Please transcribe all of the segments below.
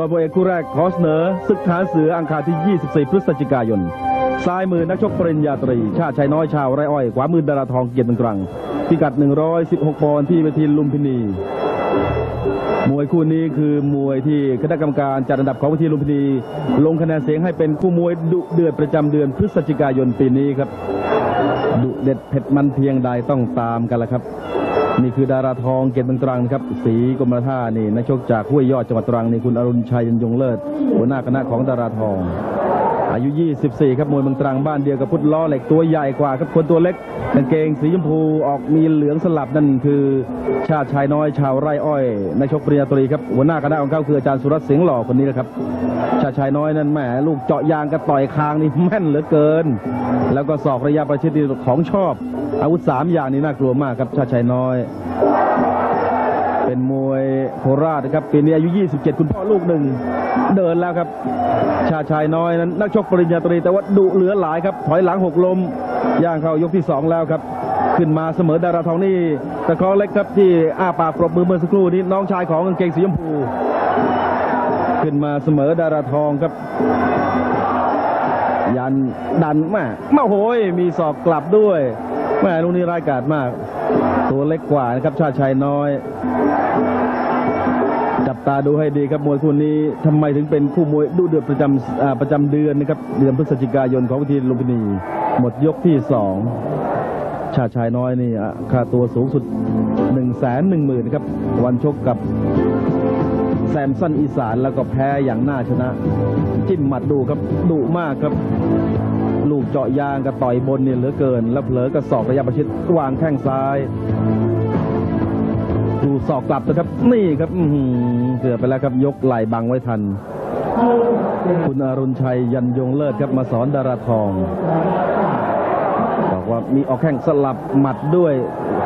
ยอดมวยเอกคู่แรกขอเสนอศึกฐานเสืออังคารที่ 24 พฤศจิกายน ซ้ายมือนักชกปริญญาตรี ชาติชัยน้อยชาวไรอ้อย ขวามือดาราทองเกียรติมังกรัง พิกัด 116 ปอนด์ที่เวทีลุมพินี มวยคู่นี้คือมวยที่คณะกรรมการจัดอันดับของเวทีลุมพินี ลงคะแนนเสียงให้เป็นคู่มวยดุเดือดประจำเดือนพฤศจิกายนปีนี้ครับ ดุเด็ดเผ็ดมันเพียงใดต้องตามกันละครับ นี่คือดาราทองเกติเมืองตรังนะครับ สีกรมท่านี่นักชกจากห้วยยอดจังหวัดตรังนี่คุณอรุณชัยยันยงเลิศหัวหน้าคณะของดาราทอง อายุ 24 ครับมวยเมืองตรังบ้านเดียวกับพุทธล้อเหล็กตัวใหญ่กว่าครับคนตัวเล็กกางเกงสีชมพูออกมีเหลืองสลับนั่นคือชาติชายน้อยชาวไร่อ้อยนักชกปริญญาตรีครับหัวหน้าคณะของเขาคืออาจารย์สุรัตน์เสียงหล่อคนนี้แหละครับ ชาติชายน้อยนั่นแหมลูกเจาะยางกระต่อยคางนี่แม่นเหลือเกิน แล้วก็ศอกระยะประชิดนี่ของชอบ อาวุธสามอย่างนี้น่ากลัวมากครับชาติชายน้อย เป็นมวยโคราชนะครับปีนี้อายุ 27 คุณพ่อลูกหนึ่งเดินแล้วครับ ชาชายน้อยนั้น นักชกปริญญาตรีแต่ว่าดุเหลือหลายครับ ถอยหลังหกลมย่างเข้ายกที่สองแล้วครับ ขึ้นมาเสมอดาราทองนี่ตะคอเล็กครับที่อ้าปากปรบมือเมื่อสักครู่นี้น้องชายของกางเกงสีชมพู ขึ้นมาเสมอดาราทองครับ ยันดันแม่มาโหยมีศอกกลับด้วยแม่ลูกนี้ร้ายกาจมาก ตัวเล็กกว่านะครับ ชาติชัยน้อย จับตาดูให้ดีครับมวยคู่นี้ทำไมถึงเป็นคู่มวยดูเดือดประจำประจำเดือนนะครับ เดือนพฤศจิกายนของวิธีลุมพินี หมดยกที่สองชาติชายน้อยนี่ค่าตัวสูงสุด1นึ่งแสนหนึ่งหมื่นครับ วันชกกับแซมสันอีสานแล้วก็แพ้อย่างน่าชนะ จิ้มหมัดดูครับดุมากครับ ลูกเจาะยางกับต่อยบนเนี่ยเหลือเกิน แล้วเผลอกระสอกระยะประชิดวางแข้งซ้าย ดูศอกกลับนะครับ นี่ครับเกือบไปแล้วครับยกไหล่บังไว้ทัน คุณอรุณชัยยันยงเลิศครับมาสอนดาราทองบอกว่ามีออกแข้งสลับหมัดด้วย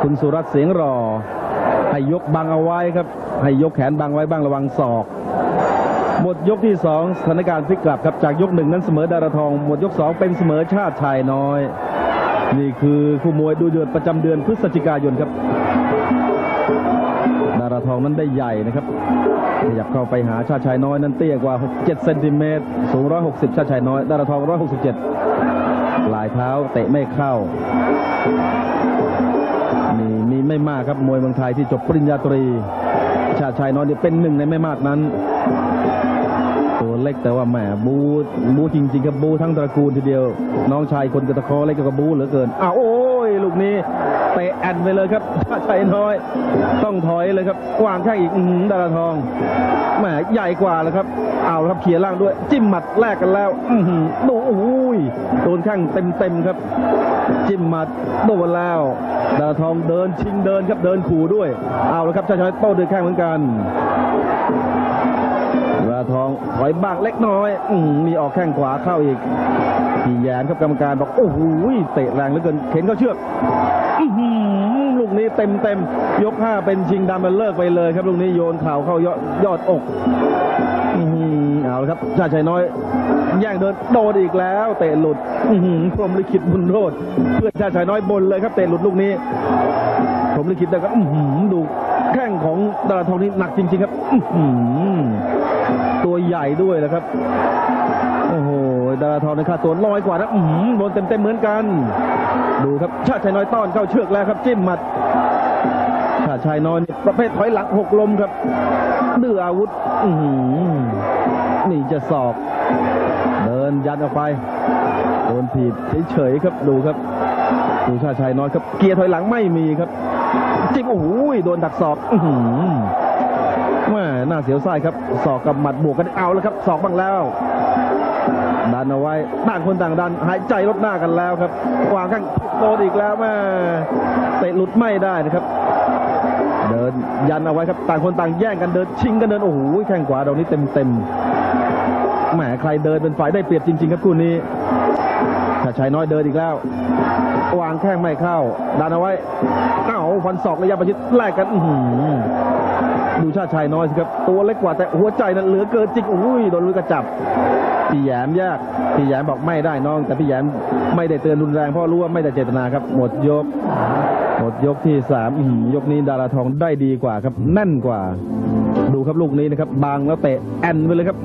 คุณสุรัตน์เสียงรอ ให้ยกบังเอาไว้ครับ ให้ยกแขนบังไว้บ้างระวังศอก หมดยกที่สองสถานการณ์พลิกกลับครับจากยกหนึ่งนั้นเสมอดาราทอง หมดยกสองเป็นเสมอชาติชายน้อย นี่คือคู่มวยดูเดือดประจำเดือนพฤศจิกายนครับ ดาราทองนั้นได้ใหญ่นะครับขยับเข้าไปหาชาติชายน้อยนั้นเตี้ยกว่า 7 เซนติเมตรสูง 160 ชาติชายน้อย ดาราทอง 167ปลายเท้าเตะไม่เข้ามีมีไม่มากครับมวยเมืองไทยที่จบปริญญาตรี ชาติชายน้อยนี่เป็นหนึ่งในไม่มากนั้น ตัวเล็กแต่ว่าแหมบูบูจริงๆครับบูทั้งตระกูลทีเดียว น้องชายคนกระตะคอเล็กก็บูเหลือเกินอ้าวโอ้ยลูกนี้เตะแอนไปเลยครับชาชายน้อย ต้องถอยเลยครับวางแข้งอีกอดาราทองแหมใหญ่กว่าแล้วครับเอาละครับเขี่ยล่างด้วย จิ้มหมัดแลกกันแล้วอือหือดูโอ้ยโดนแข้งเต็มๆครับ จิ้มหมัดโดนแล้วดาราทองเดินชิงเดินครับเดินขู่ด้วย เอาและครับชาชายน้อยโต้ด้วยแข้งเหมือนกัน ราทองถอยบ้างเล็กน้อยอมีออกแข้งขวาเข้าอีกพี่แยนครับกรรมการบอกโอ้โหเตะแรงเหลือเกินเข็นเข้าเชือกอลูกนี้เต็มเต็มยกห้าเป็นชิงดำมันเลิกไปเลยครับลูกนี้โยนเข่าเข้ายอดยอดอกอือหือเอาละครับชาชัยน้อยแย่งเดินโดนอีกแล้ว เตะหลุดพรหมลิขิตบุญโรดเพื่อนชาชัยน้อยบนเลยครับเตะหลุดลูกนี้ผมลยคิดได้ครับอื้อหือดูแข้งของดาราทองนี่หนักจริง ๆ ครับอือหือ ตัวใหญ่ด้วยนะครับ โอ้โหดาราทองในค่าตัวน้อยกว่านะอื้อหือโดนเต็มๆเหมือนกัน ดูครับชาติชายน้อยต้อนเข้าเชือกแล้วครับ จิ้มหมัดชาติชายน้อยนี่ประเภทถอยหลังหกลมครับดื้ออาวุธ อือหือนี่จะศอกเดินยันออกไปโดนถีบเฉยๆครับดูครับดูชาติชัยน้อยครับ เกียร์ถอยหลังไม่มีครับ จิ้มโอ้โหโดนดักศอก อื้อหือ แม่น่าเสียวไส้ครับศอกกับหมัดบวกกันเอาแล้วครับศอกบ้างแล้วดันเอาไว้ต่างคนต่างดันหายใจลดหน้ากันแล้วครับวางข้างโดอีกแล้วแม่เตะหลุดไม่ได้นะครับ เดินยันเอาไว้ครับต่างคนต่างแย่งกันเดินชิงกันเดินโอ้โหแข้งขวาดอกนี้เต็มเต็มแหมใครเดินเป็นฝ่ายได้เปรียบจริง ๆ ครับคู่นี้ชาชัยน้อยเดินอีกแล้ววางแข้งไม่เข้าดันเอาไว้เอ้าฟันศอกระยะประชิดแลกกัน อื ดูชาติชายน้อยสิครับ ตัวเล็กกว่าแต่หัวใจนั้นเหลือเกินจริงอุ้ยโดนลุยกระจับพี่แยมยากพี่แยมบอกไม่ได้น้อง แต่พี่แยมไม่ได้เตือนรุนแรงเพราะรู้ว่าไม่ได้เจตนาครับ หมดยก หมดยกที่สามยกนี้ดาราทองได้ดีกว่าครับแน่นกว่า ดูครับลูกนี้นะครับบางแล้วเตะแอนไปเลยครับ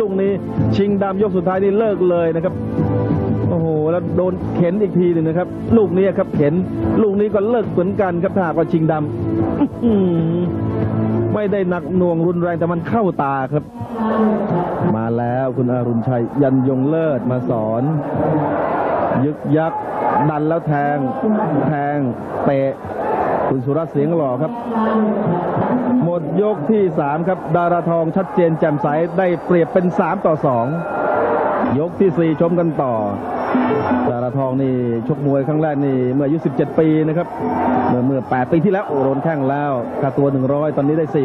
ลูกนี้ ชิงดำยกสุดท้ายนี่เลิกเลยนะครับโอ้โหแล้วโดนเข็นอีกทีหนึ่งนะครับ ลูกนี้ครับเข็น ลูกนี้ก็เลิกเหมือนกันครับถ้ากว่าชิงดำ ไม่ได้หนักหน่วงรุนแรงแต่มันเข้าตาครับ มาแล้วคุณอรุณชัยยันยงเลิศมาสอน ยึกยักดันแล้วแทง แทงเตะคุณสุรัตน์เสียงหล่อครับ หมดยกที่สามครับ ดาราทองชัดเจนแจ่มใสได้เปรียบเป็นสามต่อสองยกที่สี่ชมกันต่อ ดาราทองนี่ชกมวยครั้งแรกนี่เมื่ออายุ 17 ปีนะครับ เมื่อเมื่อ 8 ปีที่แล้วโอ้โดนแข้งแล้วค่าตัว 100 ตอนนี้ได้ 45,000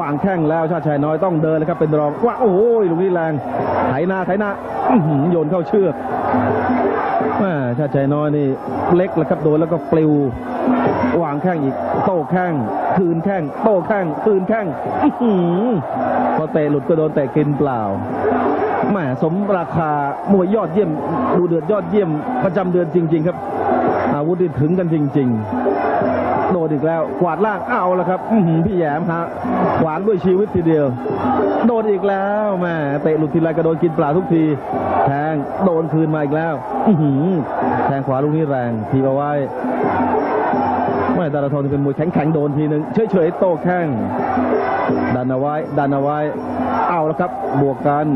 วางแข้งแล้วชาติชายน้อยต้องเดินเลยครับเป็นรองว่าโอ้ยลูกนี้แรงไถหน้าไถหน้าโยนเข้าเชือกชาติชายน้อยนี่เล็กแล้วครับโดนแล้วก็ปลิววางแข้งอีกโต้แข้งคืนแข้งโต้แข้งคืนแข้งพอเตะหลุดก็โดนเตะกินเปล่า แหมสมราคามวยยอดเยี่ยมดูเดือดยอดเยี่ยมประจำเดือนจริง ๆ ครับ อาวุธที่ถึงกันจริง ๆ โดนอีกแล้ว กวาดล่างเอาแล้วครับอื้อหือพี่แยมฮะขวานด้วยชีวิตทีเดียว โดนอีกแล้วแหม่เตะหลุดทีไรก็โดนกินเปล่าทุกที แทงโดนคืนมาอีกแล้ว อื้อหือแทงขวาลูกนี้แรงทีเอาไว้ ไม่ดาราทองนี่เป็นมวยแข็งๆโดนทีหนึ่งเฉยเฉยๆโต้แข้งดันเอาไว้ดันเอาไว้เอาแล้วครับบวกกัน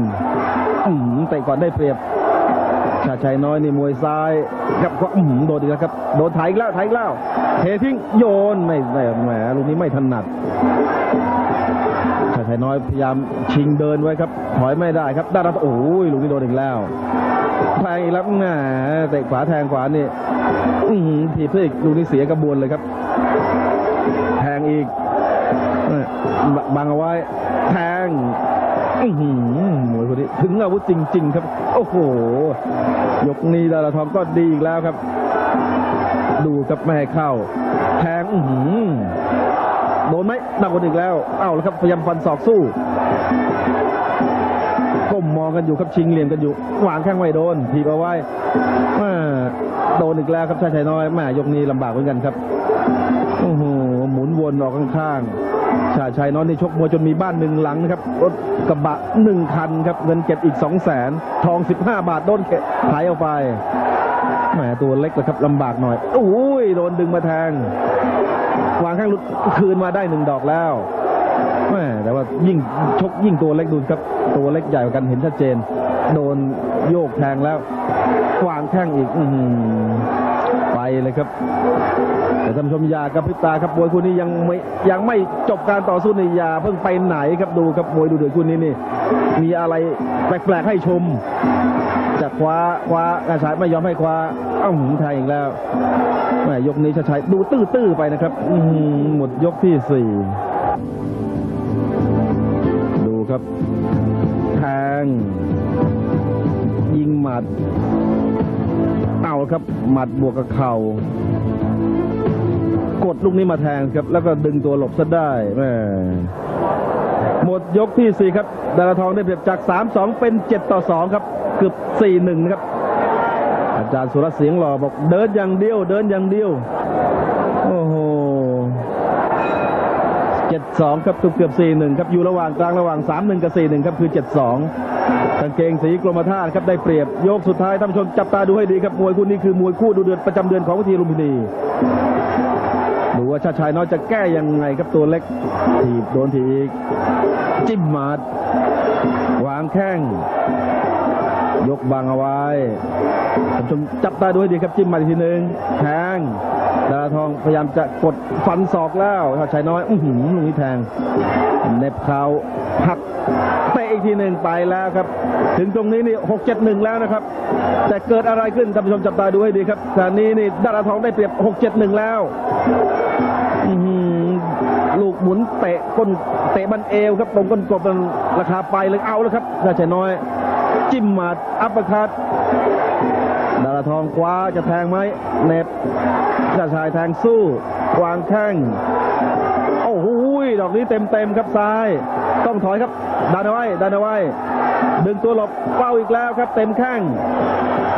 อืมเตะก่อนได้เปรียบ ชาชัยน้อยนี่มวยซ้ายครับก็อืมโดนอีกแล้วครับ โดนไถอีกแล้วไถอีกแล้วเททิ้งโยนไม่ไม่แหมลูกนี้ไม่ถนัดชาชัยน้อยพยายามชิงเดินไว้ครับถอยไม่ได้ครับดาราโอ้ยลูกนี้โดนอีกแล้วแทงอีกแล้วแหมเตะขวาแทงขวานี่อทีเพื่ออีกลูกนี้เสียกระบวนเลยครับ แทงอีกบังเอาไว้แทง อื้อหือมวยคนนี้ถึงอาวุธจริง ๆ ครับ โอ้โห ยกนี้ดาราทองก็ดีอีกแล้วครับ ดูครับไม่ให้เข้า แทงอื้อหือโดนไหมหนักกว่าอีกแล้ว เอ้าแล้วครับพยายามฟันศอกสู้ก้มมองกันอยู่ครับชิงเหลี่ยมกันอยู่วางแข้งไว้โดนทีบเอาไว้แม่โดนอีกแล้วครับชายชายน้อยแม่ยกนี้ลำบากเหมือนกันครับโอ้โหหมุนวนออกข้างๆ ชาชายน้อยนี่ชกมวยจนมีบ้านหนึ่งหลังนะครับรถกระบะหนึ่งคันครับเงินเก็บอีกสองแสนทองสิบห้าบาทโดนเขขายออกไปแหมตัวเล็กเลยครับลำบากหน่อยโอ้ยโดนดึงมาแทงวางข้างลุดคืนมาได้หนึ่งดอกแล้วแม่แต่ว่ายิ่งชกยิ่งตัวเล็กดูครับ ตัวเล็กใหญ่กว่ากันเห็นชัดเจน โดนโยกแทงแล้ววางแข้งอีก อื เลยครับแต่ท่านผู้ชมอยากระพริบตาครับมวยคู่นี้ยังไม่ยังไม่จบการต่อสู้ในยาเพิ่งไปไหนครับดูครับมวยดูเดือดคู่นี้นี่ มีอะไรแปลกๆให้ชมจะคว้าคว้ากระชายไม่ยอมให้คว้าเอ้าหืมแทงอีกแล้วแม่ยกนี้ชาชัยดูตื้อๆไปนะครับอืหมดยกที่สี่ดูครับแทงยิงหมัด เอาครับ หมัดบวกกับเข่ากดลูกนี้มาแทงครับ แล้วก็ดึงตัวหลบซะได้แม่หมดยกที่สี่ครับดาราทองได้เปรียบจากสามสองเป็นเจ็ดต่อสองครับเกือบสี่หนึ่งนะครับ อาจารย์สุรเสียงหล่อบอกเดินอย่างเดียว เดินอย่างเดียว 72 ครับเกือบเกือบ41 ครับอยู่ระหว่างกลางระหว่าง 31 กับ 41 ครับคือ 72กางเกงสีกรมท่าครับได้เปรียบโยกสุดท้ายท่านผู้ชมจับตาดูให้ดีครับมวยคู่นี้คือมวยคู่ดูเดือดประจำเดือนของวิทีลุมพินีดูว่าชาชายน้อยจะแก้ยังไงครับตัวเล็กถีบโดนถีบจิ้มหมัดวางแข้ง ยกบังเอาไว้ท่านผู้ชมจับตาดูให้ดีครับจิ้มมัดอีกทีหนึ่งแทงดาราทองพยายามจะกดฟันศอกแล้วชาชายน้อย อื้อหือลูกนี้แทงเน็บเข่าหักเตะอีกทีหนึ่งไปแล้วครับ ถึงตรงนี้นี่หกเจ็ดหนึ่งแล้วนะครับ แต่เกิดอะไรขึ้นท่านผู้ชมจับตาดูให้ดีครับขณะนี้นี่ดาราทองได้เปรียบหกเจ็ดหนึ่งแล้วอือหือลูกหมุนเตะก้นเตะบันเอวครับตรงก้นกบมันราคาไปเลยเอาแล้วครับชาชัยน้อย จิ้มหมัดอัปคัตดาราทองคว้าจะแทงไหมเน็บชาชายแทงสู้วางแข้งโอ้โหดอกนี้เต็มเต็มๆครับซ้าย ต้องถอยครับดันเอาไว้ดันเอาไว้ดึงตัวหลบเป้าอีกแล้วครับ เต็มแข้ง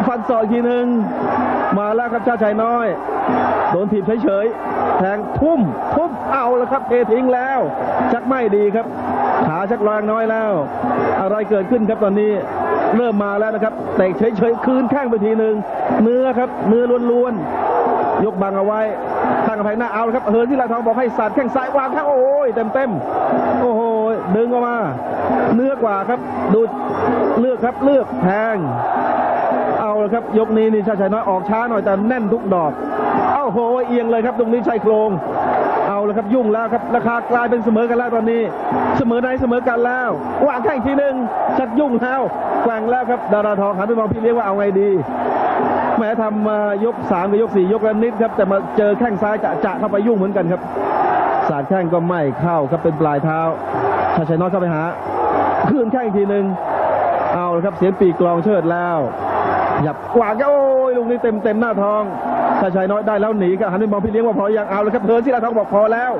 ฟันศอกทีหนึ่งมาแล้วครับชาชัยน้อยโดนถีบเฉยๆแทงทุ่มทุ่มเอาแล้วครับเททิ้งแล้ว ชักไม่ดีครับขาชักแรงน้อยแล้ว อะไรเกิดขึ้นครับตอนนี้ เริ่มมาแล้วนะครับเตะเฉยๆคืนแข้งไปทีหนึ่งเนื้อครับเนื้อล้วนๆยกบังเอาไว้ตั้งกำแพงหน้าเอาละครับเฮิร์นที่ลาทองบอกให้สัตว์แข้งซ้ายวางข้งโอ้ยเต็มเต็มๆโอ้โหดึงออกมา เนื้อกว่าครับดูเลือกครับเลือกแทงเอาละครับยกนี้นี่ชาชัยน้อยออกช้าหน่อยแต่แน่นทุกดอกเอ้าโหเอียงเลยครับตรงนี้ชายโครง เอาละครับยุ่งแล้วครับราคากลายเป็นเสมอกันแล้วตอนนี้ เสมอไหนเสมอกันแล้ววางแข้งทีหนึ่งชักยุ่งแล้วแกว่งแล้วครับดาราทองหันไปมองพี่เลี้ยงว่าเอาไงดีแหม้ทำมายกสามกับยกสี่ยกละนิดครับ แต่มาเจอแข้งซ้ายจะจะเข้าไปยุ่งเหมือนกันครับ สาดแข้งก็ไม่เข้าครับเป็นปลายเท้าชาชัยน้อยเข้าไปหาคืนแข้งทีหนึ่งเอาละครับเสียงปีกกลองเชิดแล้วหยับกวางก็โอ้ กนี้เต็มเต็มหน้าทองชาชายน้อยได้แล้วหนีก็หันไปมองพี่เลี้ยงว่าพอยังเอาแล้วครับเพิร์นที่ลาทองบอกพอแล้ว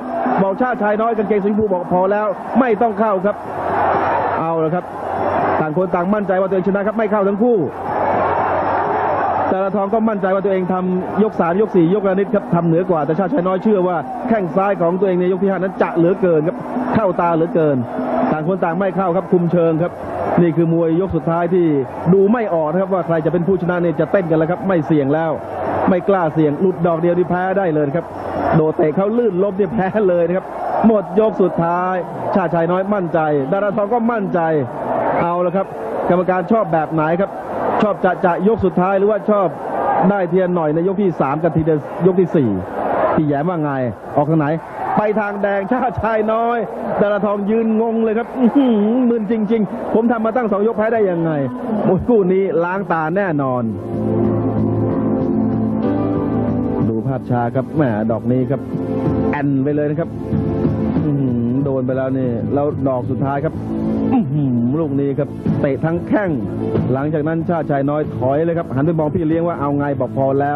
บอกชาชายน้อยกางเกงสีชมพูบอกพอแล้ว ไม่ต้องเข้าครับ เอาแล้วครับ ต่างคนต่างมั่นใจว่าตัวเองชนะครับไม่เข้าทั้งคู่แต่ละทองก็มั่นใจว่าตัวเองทำยกสามยกสี่ยกละนิดครับทำเหนือกว่าแต่ชาชายน้อยเชื่อว่าแข้งซ้ายของตัวเองในยกที่ห้านั้นจะเหลือเกินครับเข้าตาเหลือเกิน ต่างคนต่างไม่เข้าครับคุมเชิงครับ นี่คือมวยยกสุดท้ายที่ดูไม่ออกนะครับว่าใครจะเป็นผู้ชนะเนี่ยจะเต้นกันแล้วครับ ไม่เสี่ยงแล้ว ไม่กล้าเสี่ยงหลุดดอกเดียวที่แพ้ได้เลยครับ โดเตะเขาลื่นล้มเนี่ยแพ้เลยนะครับ หมดยกสุดท้าย ชาชายน้อยมั่นใจ ดาราทองก็มั่นใจเอาและครับ กรรมการชอบแบบไหนครับ ชอบจะจะยกสุดท้ายหรือว่าชอบได้เทียนหน่อยในยกที่สามกับทีเดียวยกที่สี่พี่แย้มว่าไงออกทางไหน ไปทางแดงชาติชายน้อยดาราทองยืนงงเลยครับอื้อหือมึนจริง ๆ ผมทำมาตั้งสองยกแพ้ได้ยังไงมวยคู่นี้ล้างตาแน่นอน ดูภาพชาครับแหมดอกนี้ครับ แอนไปเลยนะครับโดนไปแล้วนี่แล้วดอกสุดท้ายครับลูกนี้ครับเตะทั้งแข้ง หลังจากนั้นชาติชายน้อยถอยเลยครับ หันไปมองพี่เลี้ยงว่าเอาไงบอกพอแล้ว